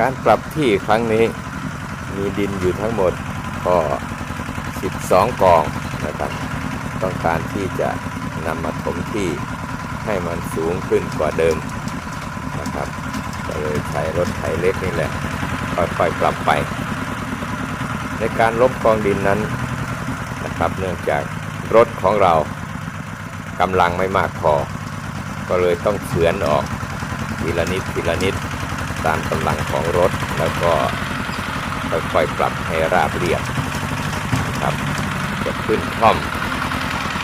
การปรับที่ครั้งนี้มีดินอยู่ทั้งหมดก็12กองนะครับ ต้องการที่จะนำมาถมที่ให้มันสูงขึ้นกว่าเดิมนะครับก็เลยใช้รถไถเล็กนี่แหละค่อยๆปรับไป ในการลบกองดินนั้นนะครับเนื่องจากรถของเรากำลังไม่มากพอ ก็เลยต้องเฉือนออกทีละนิดทีละนิด ตามกำลังของรถ แล้วก็ค่อยๆปรับให้ราบเรียบครับจะขึ้นคล่อม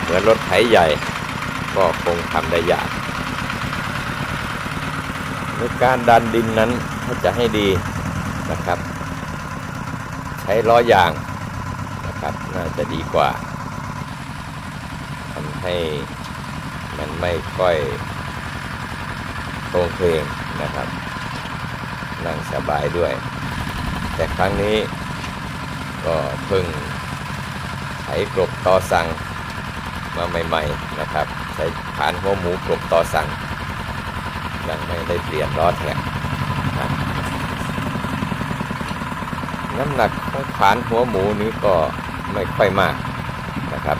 เหมือนรถไถใหญ่ ก็คงทำได้ยากในการดันดินนั้นถ้าจะให้ดีนะครับ ใช้ล้อยางนะครับน่าจะดีกว่าทำให้มันไม่ค่อยโครงเพลงนะครับ นั่งสบายด้วย แต่ครั้งนี้ก็เพิ่งไถกลบต่อสั่งมาใหม่ๆนะครับ ใช้ผานหัวหมูกลบต่อสั่งยังไม่ได้เปลี่ยนล้อแท็กน้ำหนักของผานหัวหมูนี้ก็ไม่ค่อยมากนะครับ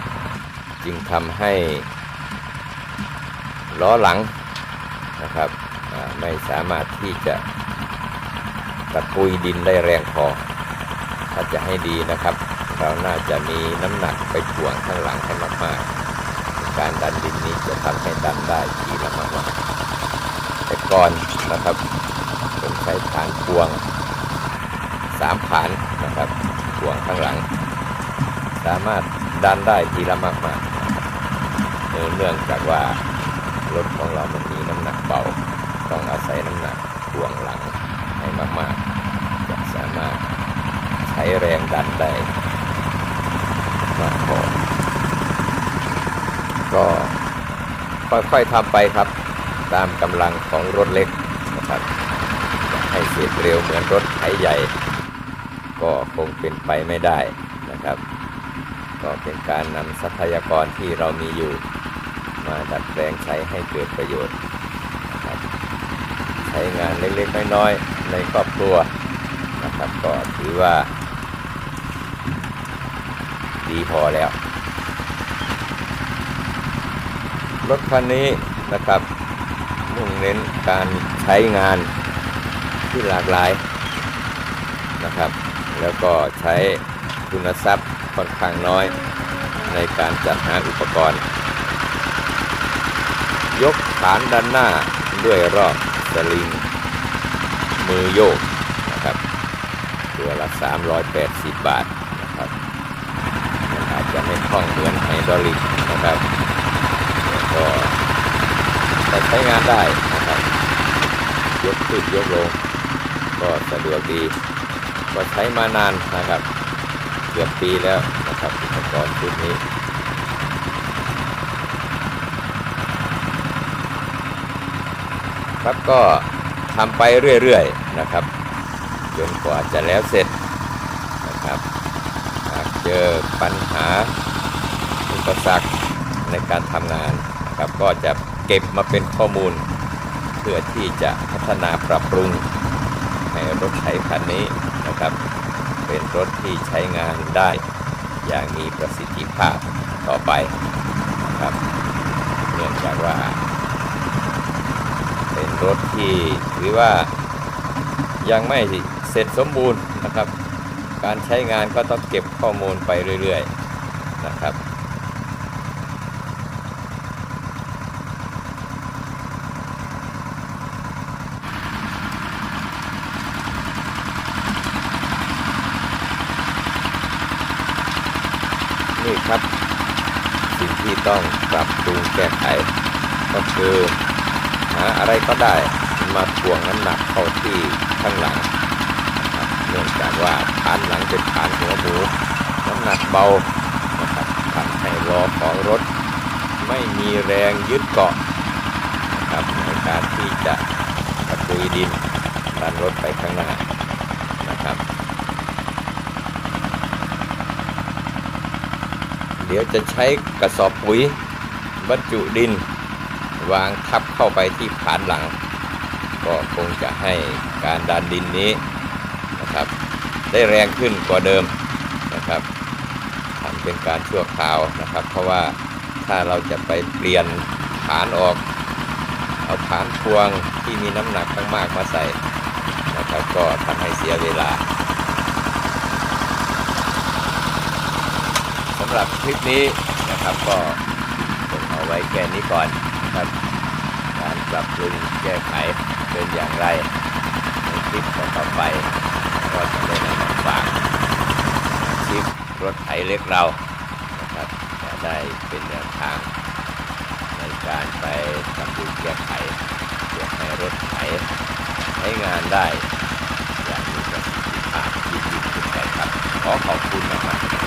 จึงทำให้ล้อหลังนะครับไม่สามารถที่จะ ตะกุยดินได้แรงพอ ถ้าจะให้ดีนะครับ เราน่าจะมีน้ำหนักไปถ่วงข้างหลังให้มากๆ การดันดินนี้จะทำให้ดันได้ทีละมากๆแต่ก่อนนะครับผมใช้ผานพวงสามผานนะครับพวงข้างหลัง สามารถดันได้ทีละมากๆเนื่องจากว่ารถของเรามันมีน้ำหนักเบาต้องอาศัยน้ำหนักพวงหลัง มากๆจะสามารถใช้แรงดันได้มากพอก็ค่อยๆทำไปครับ ตามกำลังของรถเล็กนะครับให้เสร็จเร็วเหมือนรถไถใหญ่ ก็คงเป็นไปไม่ได้นะครับ ก็เป็นการนำทรัพยากรที่เรามีอยู่ มาดัดแปลงใช้ให้เกิดประโยชน์ ช้งานเล็กๆน้อยๆในครอบครัวนะครับก็ถือว่า ดีพอแล้วรถคันนี้นะครับมุ่งเน้นการใช้งานที่หลากหลายนะครับ แล้วก็ใช้ทุนทรัพย์ค่อนข้างน้อยในการจัดหาอุปกรณ์ ยกฐานด้านหน้าด้วยรอบ สลิง มือโยกนะครับตัวละ 380 บาทนะครับมันอาจจะไม่คล่องเหมือนไฮดรอลิกนะครับก็แต่ใช้งานได้นะครับ ยกขึ้นยกลง ก็สะดวกดีก็ใช้มานานนะครับ เกือบปีแล้วนะครับอุปกรณ์ชุดนี้ ครับก็ทำไปเรื่อยๆนะครับจนกว่าจะแล้วเสร็จนะครับหากเจอปัญหาอุปสรรคในการทำงานนะครับก็จะเก็บมาเป็นข้อมูล เพื่อที่จะพัฒนาปรับปรุงให้รถไถคันนี้นะครับ เป็นรถที่ใช้งานได้อย่างมีประสิทธิภาพต่อไปนะครับเนื่องจากว่า รถที่ถือว่ายังไม่เสร็จสมบูรณ์นะครับ การใช้งานก็ต้องเก็บข้อมูลไปเรื่อยๆนะครับนี่ครับ สิ่งที่ต้องปรับปรุงแก้ไขก็คือ หาอะไรก็ได้มาถ่วงน้ำหนักเข้าที่ข้างหลังเนื่องจากว่าฐานหลังเป็นฐานหัวหมูน้ำหนักเบานะครับทำให้ล้อของรถ ไม่มีแรงยึดเกาะนะครับในการที่จะตะกุยดินดันรถไปข้างหน้านะครับเดี๋ยวจะใช้กระสอบปุ๋ยบรรจุดิน วางทับเข้าไปที่ฐานหลัง ก็คงจะให้การดันดินนี้นะครับ ได้แรงขึ้นกว่าเดิมนะครับทำเป็นการชั่วคราวนะครับ เพราะว่าถ้าเราจะไปเปลี่ยนฐานออกเอาฐานพวงที่มีน้ำหนักมากๆมาใส่นะครับก็ทำให้เสียเวลาสำหรับคลิปนี้นะครับก็คงเอาไว้แค่นี้ก่อน นะครับ การปรับปรุงแก้ไขเป็นอย่างไรในคลิปต่อไป ก็จะได้นำมาฝากคลิปรถไถเล็กเรานะครับจะได้เป็นแนวทาง ในการไปปรับปรุงแก้ไขเพื่อให้รถไถใช้งานได้อย่างมีประสิทธิภาพยิ่งขึ้นไปครับขอขอบคุณมากๆ